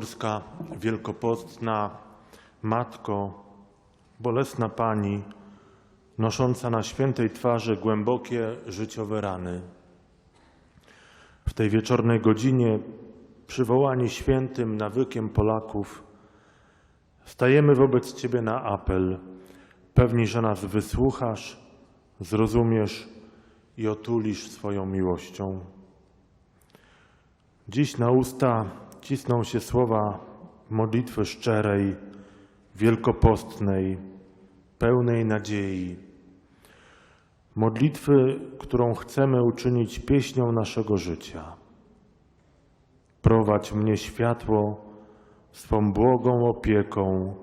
Jasnogórska, wielkopostna Matko, bolesna Pani, nosząca na świętej twarzy głębokie życiowe rany. W tej wieczornej godzinie, przywołani świętym nawykiem Polaków, stajemy wobec Ciebie na apel, pewni, że nas wysłuchasz, zrozumiesz i otulisz swoją miłością. Dziś na usta cisną się słowa modlitwy szczerej, wielkopostnej, pełnej nadziei. Modlitwy, którą chcemy uczynić pieśnią naszego życia. Prowadź mnie światło swą błogą opieką,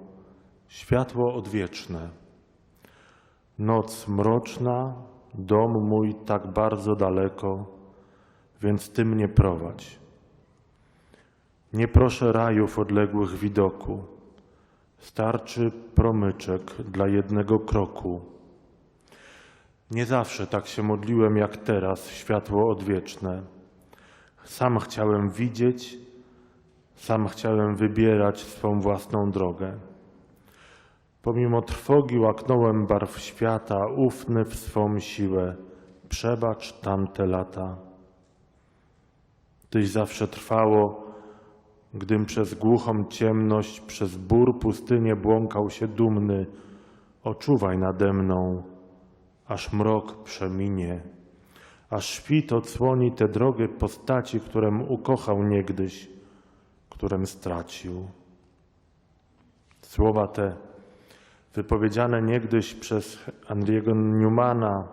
światło odwieczne. Noc mroczna, dom mój tak bardzo daleko, więc Ty mnie prowadź. Nie proszę rajów odległych widoku, starczy promyczek dla jednego kroku. Nie zawsze tak się modliłem jak teraz, światło odwieczne. Sam chciałem widzieć, sam chciałem wybierać swą własną drogę. Pomimo trwogi łaknąłem barw świata, ufny w swą siłę. Przebacz tamte lata. Tyś zawsze trwało, gdym przez głuchą ciemność, przez bór pustynię błąkał się dumny. Oczuwaj nade mną, aż mrok przeminie, aż świt odsłoni tę drogę postaci, którem ukochał niegdyś, którem stracił. Słowa te, wypowiedziane niegdyś przez Andriego Newmana,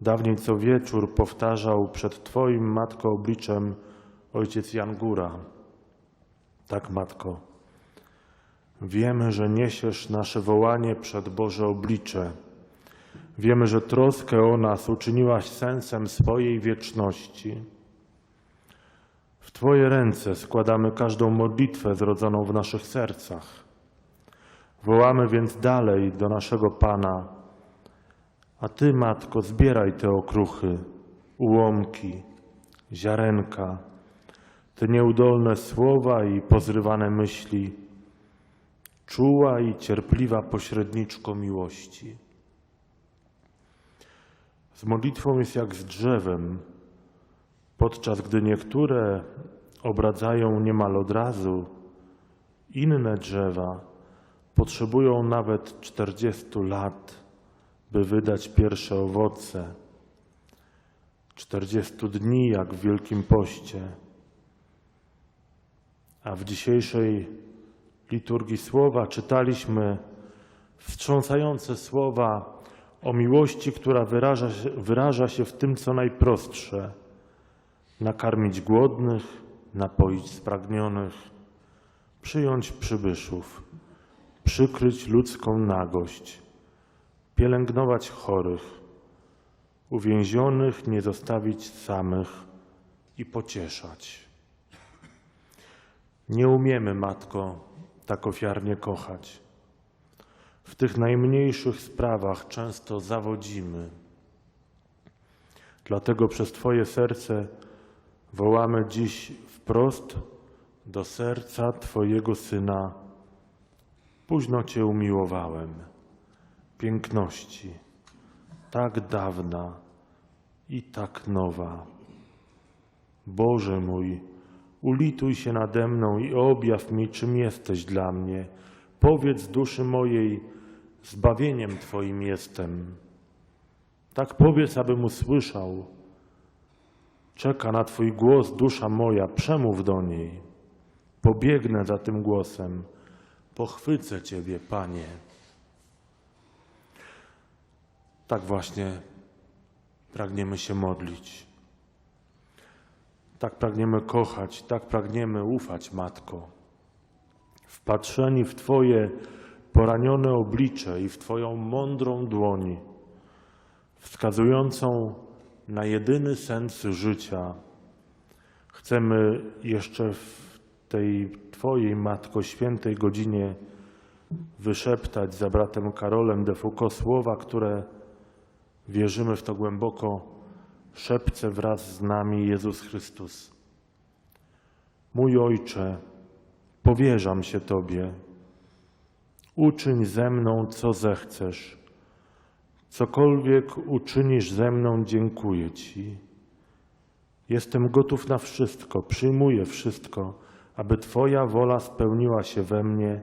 dawniej co wieczór powtarzał przed Twoim, Matko, obliczem ojciec Jan Góra. Tak, Matko, wiemy, że niesiesz nasze wołanie przed Boże oblicze. Wiemy, że troskę o nas uczyniłaś sensem swojej wieczności. W Twoje ręce składamy każdą modlitwę zrodzoną w naszych sercach. Wołamy więc dalej do naszego Pana, a Ty, Matko, zbieraj te okruchy, ułomki, ziarenka, te nieudolne słowa i pozrywane myśli, czuła i cierpliwa pośredniczko miłości. Z modlitwą jest jak z drzewem, podczas gdy niektóre obradzają niemal od razu, inne drzewa potrzebują nawet 40 lat, by wydać pierwsze owoce. 40 dni, jak w Wielkim Poście. A w dzisiejszej liturgii słowa czytaliśmy wstrząsające słowa o miłości, która wyraża się, wyraża się w tym, co najprostsze nakarmić głodnych, napoić spragnionych, przyjąć przybyszów, przykryć ludzką nagość, pielęgnować chorych, uwięzionych nie zostawić samych i pocieszać. Nie umiemy, Matko, tak ofiarnie kochać. W tych najmniejszych sprawach często zawodzimy. Dlatego przez Twoje serce wołamy dziś wprost do serca Twojego Syna. Późno Cię umiłowałem, piękności, tak dawna i tak nowa. Boże mój, ulituj się nade mną i objaw mi, czym jesteś dla mnie. Powiedz duszy mojej, zbawieniem Twoim jestem. Tak powiedz, abym usłyszał. Czeka na Twój głos dusza moja, przemów do niej. Pobiegnę za tym głosem, pochwycę Ciebie, Panie. Tak właśnie pragniemy się modlić. Tak pragniemy kochać, tak pragniemy ufać, Matko. Wpatrzeni w Twoje poranione oblicze i w Twoją mądrą dłoń, wskazującą na jedyny sens życia, chcemy jeszcze w tej Twojej, Matko, świętej godzinie wyszeptać za bratem Karolem de Foucault słowa, które wierzymy w to głęboko, szepce wraz z nami Jezus Chrystus. Mój Ojcze, powierzam się Tobie. Uczyń ze mną, co zechcesz. Cokolwiek uczynisz ze mną, dziękuję Ci. Jestem gotów na wszystko, przyjmuję wszystko, aby Twoja wola spełniła się we mnie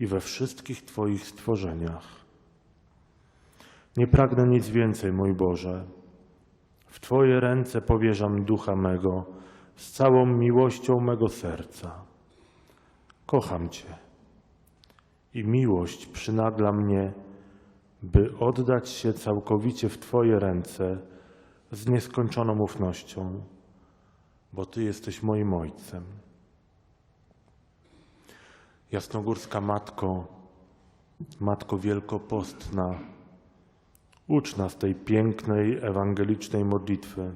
i we wszystkich Twoich stworzeniach. Nie pragnę nic więcej, mój Boże. Twoje ręce powierzam ducha mego z całą miłością mego serca. Kocham Cię i miłość przynagla mnie, by oddać się całkowicie w Twoje ręce z nieskończoną ufnością, bo Ty jesteś moim Ojcem. Jasnogórska Matko, Matko Wielkopostna, ucz nas tej pięknej, ewangelicznej modlitwy.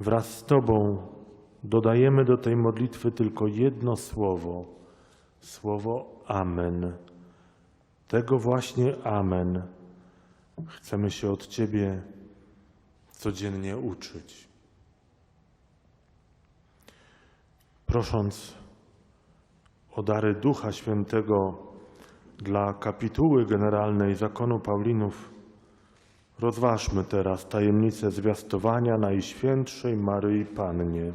Wraz z Tobą dodajemy do tej modlitwy tylko jedno słowo, słowo Amen. Tego właśnie Amen chcemy się od Ciebie codziennie uczyć. Prosząc o dary Ducha Świętego dla kapituły generalnej zakonu Paulinów, rozważmy teraz tajemnicę zwiastowania Najświętszej Maryi Pannie.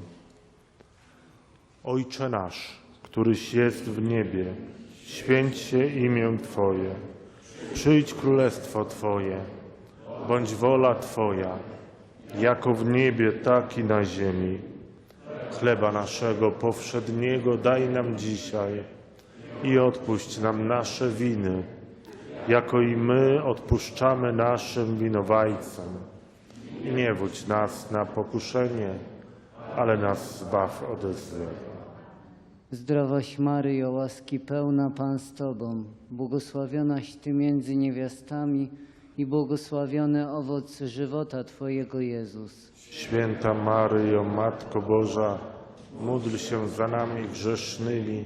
Ojcze nasz, któryś jest w niebie, święć się imię Twoje, przyjdź królestwo Twoje, bądź wola Twoja, jako w niebie, tak i na ziemi. Chleba naszego powszedniego daj nam dzisiaj i odpuść nam nasze winy, jako i my odpuszczamy naszym winowajcom. I nie wódź nas na pokuszenie, ale nas zbaw ode złego. Zdrowaś Maryjo, łaski pełna Pan z Tobą, błogosławionaś Ty między niewiastami i błogosławiony owoc żywota Twojego Jezus. Święta Maryjo, Matko Boża, módl się za nami grzesznymi,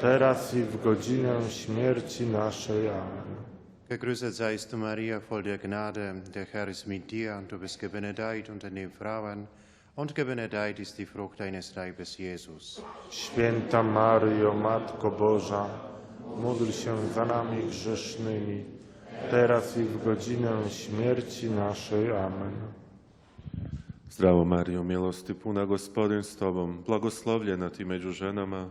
teraz i w godzinę śmierci naszej. Amen. Gegrüßet seist du, Maria, voll der Gnade. Der Herr ist mit dir, du bist gebenedeit unter den Frauen, und gebenedeit ist die Frucht deines Leibes, Jesus. Święta Maryjo, Matko Boża, módl się za nami grzesznymi, teraz i w godzinę śmierci naszej. Amen. Zdravo Marijo, milosti puna gospodin s tobom, blagoslovljena ti među ženama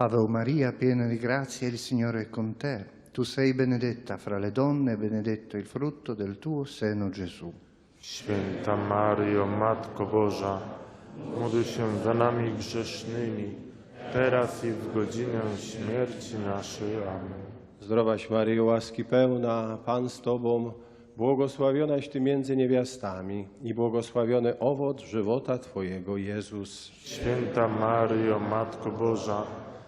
Ave Maria, piena di grazia, il Signore è con te. Tu sei benedetta fra le donne e benedetto il frutto del tuo seno, Gesù. Święta Maryjo, Matko Boża, módl się za nami grzesznymi, teraz i w godzinę śmierci naszej. Amen. Zdrowaś Maryjo, łaski pełna, Pan z Tobą, błogosławionaś Ty między niewiastami i błogosławiony owoc żywota Twojego, Jezus. Święta Maryjo, Matko Boża,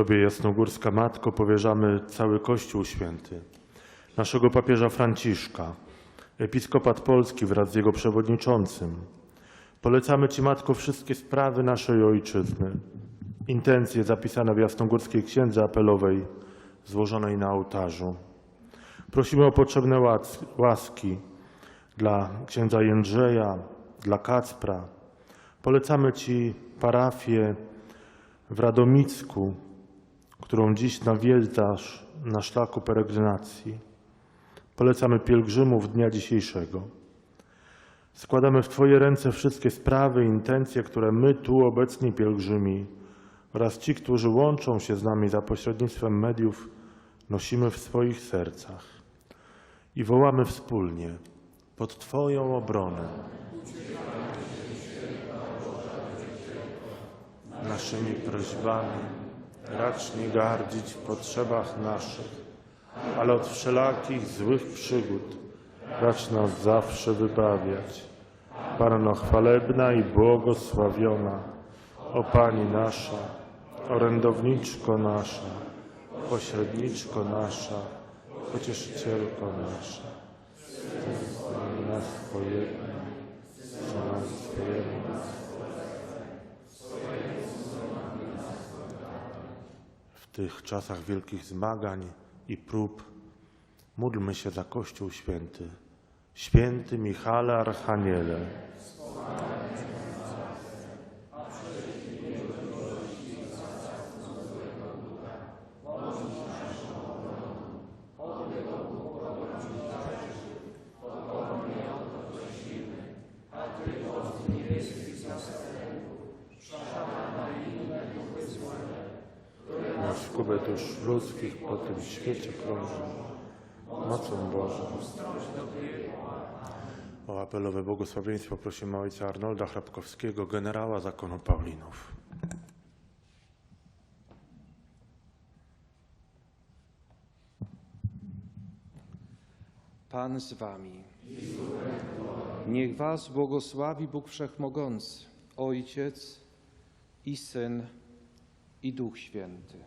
Tobie, Jasnogórska Matko, powierzamy cały Kościół Święty, naszego papieża Franciszka, episkopat Polski wraz z jego przewodniczącym. Polecamy Ci, Matko, wszystkie sprawy naszej Ojczyzny, intencje zapisane w Jasnogórskiej Księdze Apelowej złożonej na ołtarzu. Prosimy o potrzebne łaski dla księdza Jędrzeja, dla Kacpra. Polecamy Ci parafię w Radomicku, którą dziś nawiedzasz na szlaku peregrinacji. Polecamy pielgrzymów dnia dzisiejszego. Składamy w Twoje ręce wszystkie sprawy i intencje, które my tu obecni pielgrzymi oraz ci, którzy łączą się z nami za pośrednictwem mediów, nosimy w swoich sercach i wołamy wspólnie pod Twoją obronę. Naszymi prośbami racz nie gardzić w potrzebach naszych, ale od wszelakich złych przygód racz nas zawsze wybawiać. Panno chwalebna i błogosławiona, o Pani nasza, orędowniczko nasza, pośredniczko nasza, pocieszycielko nasza. Nas pojedna, co nam tych czasach wielkich zmagań i prób módlmy się za Kościół Święty. Święty Michale Archaniele, nasz kubę dusz ludzkich po tym świecie krąży mocą Bożą. O apelowe błogosławieństwo prosimy ojca Arnolda Chrapkowskiego, generała zakonu Paulinów. Pan z wami. Niech was błogosławi Bóg Wszechmogący, Ojciec i Syn i Duch Święty.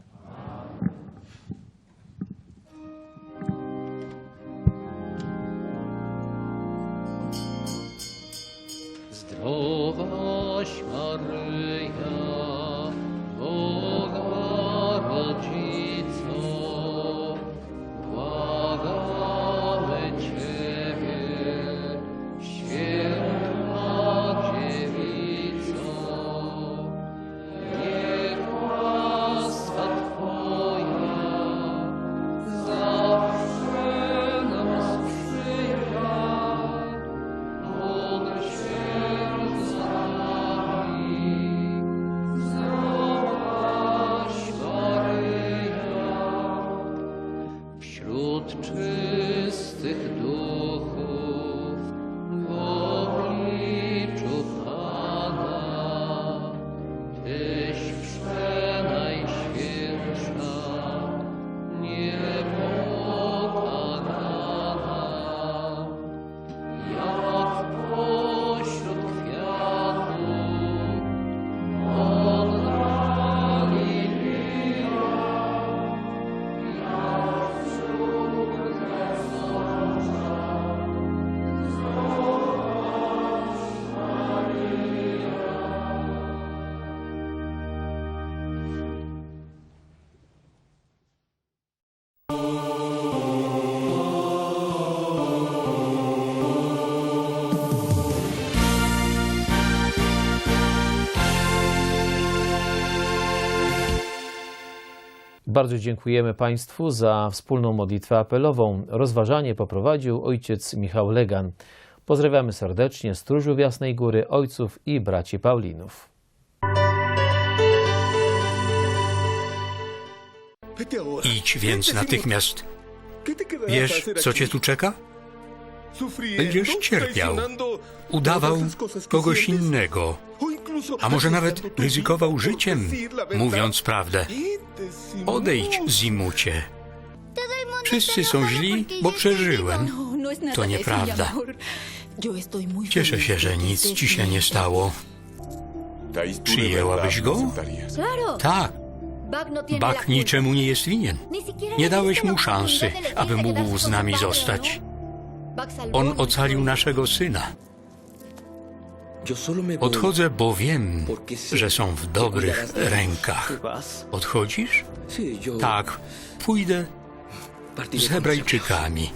Bardzo dziękujemy Państwu za wspólną modlitwę apelową. Rozważanie poprowadził ojciec Michał Legan. Pozdrawiamy serdecznie stróżów Jasnej Góry, ojców i braci Paulinów. Idź więc natychmiast. Wiesz, co cię tu czeka? Będziesz cierpiał, udawał kogoś innego a może nawet ryzykował życiem, mówiąc prawdę. Odejdź, Zimucie. Wszyscy są źli, bo przeżyłem. To nieprawda. Cieszę się, że nic ci się nie stało. Przyjęłabyś go? Tak. Bak niczemu nie jest winien. Nie dałeś mu szansy, aby mógł z nami zostać. On ocalił naszego syna. Odchodzę, bo wiem, że są w dobrych rękach. Odchodzisz? Tak, pójdę z Hebrajczykami.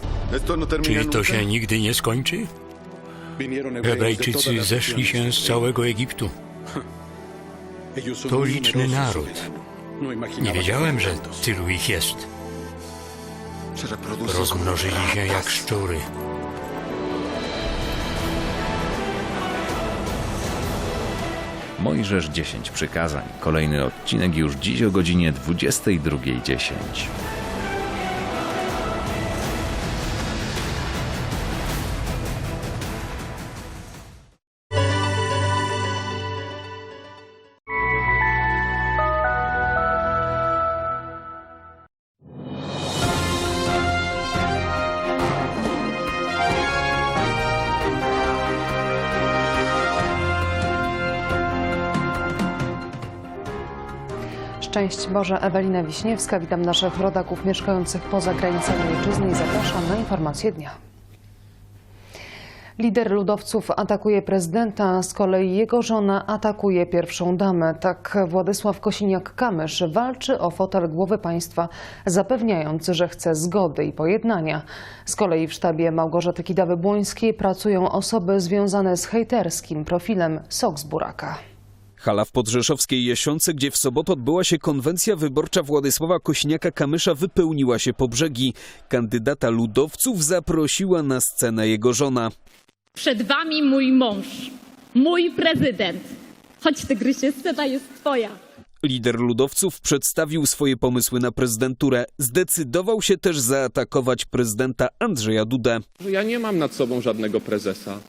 Czy to się nigdy nie skończy? Hebrajczycy zeszli się z całego Egiptu. To liczny naród. Nie wiedziałem, że tylu ich jest. Rozmnożyli się jak szczury. Mojżesz 10 przykazań. Kolejny odcinek już dziś o godzinie 22.10. Szczęść Boże, Ewelina Wiśniewska. Witam naszych rodaków mieszkających poza granicami ojczyzny i zapraszam na informacje dnia. Lider ludowców atakuje prezydenta, z kolei jego żona atakuje pierwszą damę. Tak Władysław Kosiniak-Kamysz walczy o fotel głowy państwa, zapewniając, że chce zgody i pojednania. Z kolei w sztabie Małgorzaty Kidawy-Błońskiej pracują osoby związane z hejterskim profilem Sok z Buraka. Hala w podrzeszowskiej Jasiące, gdzie w sobotę odbyła się konwencja wyborcza Władysława Kośniaka-Kamysza wypełniła się po brzegi. Kandydata ludowców zaprosiła na scenę jego żona. Przed wami mój mąż, mój prezydent. Chodź, tygrysie, scena jest twoja. Lider ludowców przedstawił swoje pomysły na prezydenturę. Zdecydował się też zaatakować prezydenta Andrzeja Dudę. Ja nie mam nad sobą żadnego prezesa,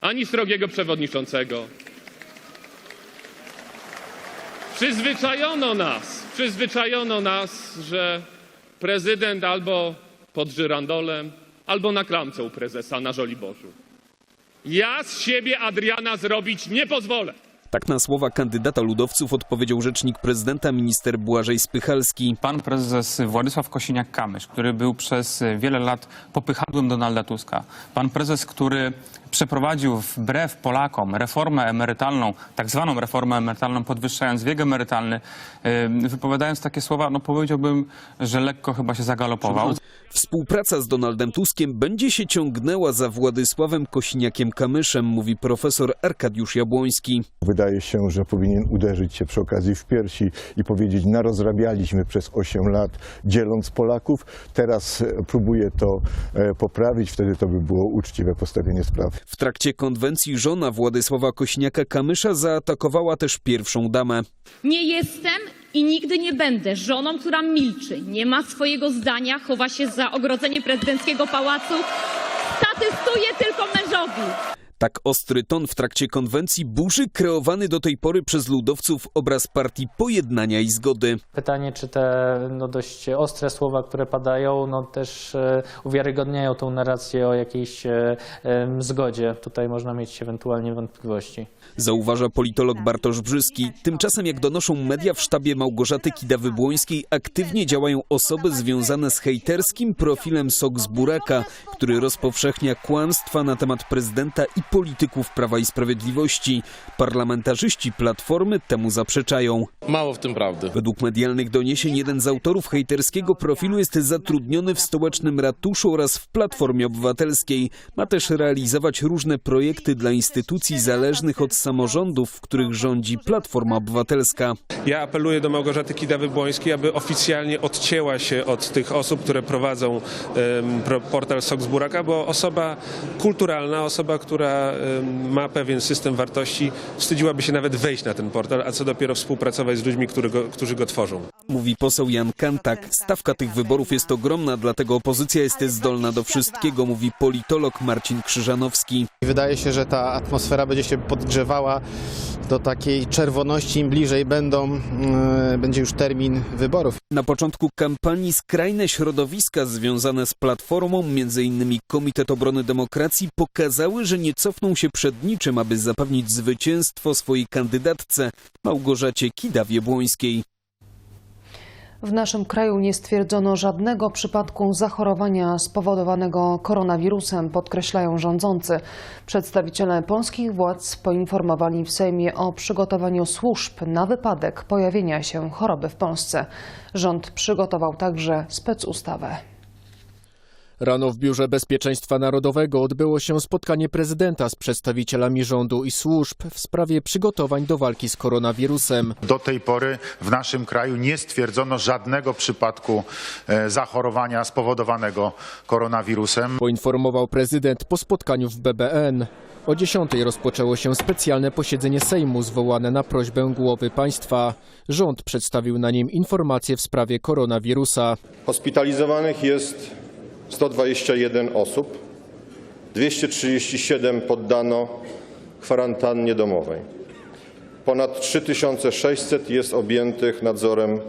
ani srogiego przewodniczącego. Przyzwyczajono nas, przyzwyczajono nas, że prezydent albo pod żyrandolem, albo na klamce u prezesa na Żoliborzu. Ja z siebie Adriana zrobić nie pozwolę. Tak na słowa kandydata ludowców odpowiedział rzecznik prezydenta minister Błażej Spychalski. Pan prezes Władysław Kosiniak-Kamysz, który był przez wiele lat popychadłem Donalda Tuska. Pan prezes, który przeprowadził wbrew Polakom reformę emerytalną, tak zwaną reformę emerytalną, podwyższając wiek emerytalny, wypowiadając takie słowa, no powiedziałbym, że lekko chyba się zagalopował. Współpraca z Donaldem Tuskiem będzie się ciągnęła za Władysławem Kosiniakiem-Kamyszem, mówi profesor Arkadiusz Jabłoński. Wydaje się, że powinien uderzyć się przy okazji w piersi i powiedzieć, narozrabialiśmy przez 8 lat, dzieląc Polaków, teraz e, próbuję to e, poprawić, wtedy to by było uczciwe postawienie sprawy. W trakcie konwencji żona Władysława Kośniaka-Kamysza zaatakowała też pierwszą damę. Nie jestem i nigdy nie będę żoną, która milczy, nie ma swojego zdania, chowa się za ogrodzenie prezydenckiego pałacu, statystuje tylko mężowi. Tak ostry ton w trakcie konwencji burzy kreowany do tej pory przez ludowców obraz partii pojednania i zgody. Pytanie, czy te no, dość ostre słowa, które padają, no, też e, uwiarygodniają tą narrację o jakiejś e, zgodzie. Tutaj można mieć ewentualnie wątpliwości. Zauważa politolog Bartosz Brzyski. Tymczasem, jak donoszą media, w sztabie Małgorzaty Kidawy-Błońskiej aktywnie działają osoby związane z hejterskim profilem Sok z Buraka, który rozpowszechnia kłamstwa na temat prezydenta i polityków Prawa i Sprawiedliwości. Parlamentarzyści Platformy temu zaprzeczają. Mało w tym prawdy. Według medialnych doniesień jeden z autorów hejterskiego profilu jest zatrudniony w stołecznym ratuszu oraz w Platformie Obywatelskiej. Ma też realizować różne projekty dla instytucji zależnych od samorządów, w których rządzi Platforma Obywatelska. Ja apeluję do Małgorzaty Kidawy-Błońskiej, aby oficjalnie odcięła się od tych osób, które prowadzą pro- portal Sok z Buraka, bo osoba kulturalna, osoba, która em, ma pewien system wartości, wstydziłaby się nawet wejść na ten portal, a co dopiero współpracować z ludźmi, go, którzy go tworzą. Mówi poseł Jan Kantak. Stawka tych wyborów jest ogromna, dlatego opozycja jest zdolna do wszystkiego, mówi politolog Marcin Krzyżanowski. Wydaje się, że ta atmosfera będzie się podgrzewała do takiej czerwoności, im bliżej będą, yy, będzie już termin wyborów. Na początku kampanii skrajne środowiska związane z Platformą, m.in. Komitet Obrony Demokracji, pokazały, że nie cofną się przed niczym, aby zapewnić zwycięstwo swojej kandydatce Małgorzacie Kidawie-Błońskiej. W naszym kraju nie stwierdzono żadnego przypadku zachorowania spowodowanego koronawirusem, podkreślają rządzący. Przedstawiciele polskich władz poinformowali w Sejmie o przygotowaniu służb na wypadek pojawienia się choroby w Polsce. Rząd przygotował także specustawę. Rano w Biurze Bezpieczeństwa Narodowego odbyło się spotkanie prezydenta z przedstawicielami rządu i służb w sprawie przygotowań do walki z koronawirusem. Do tej pory w naszym kraju nie stwierdzono żadnego przypadku e, zachorowania spowodowanego koronawirusem. Poinformował prezydent po spotkaniu w BBN. O 10 rozpoczęło się specjalne posiedzenie Sejmu zwołane na prośbę głowy państwa. Rząd przedstawił na nim informacje w sprawie koronawirusa. Hospitalizowanych jest 121 osób, 237 poddano kwarantannie domowej. Ponad 3600 jest objętych nadzorem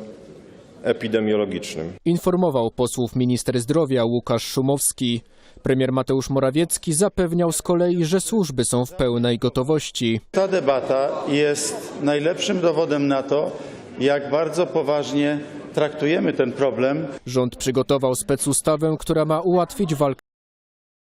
epidemiologicznym. Informował posłów minister zdrowia Łukasz Szumowski. Premier Mateusz Morawiecki zapewniał z kolei, że służby są w pełnej gotowości. Ta debata jest najlepszym dowodem na to, jak bardzo poważnie traktujemy ten problem. Rząd przygotował specustawę, która ma ułatwić walkę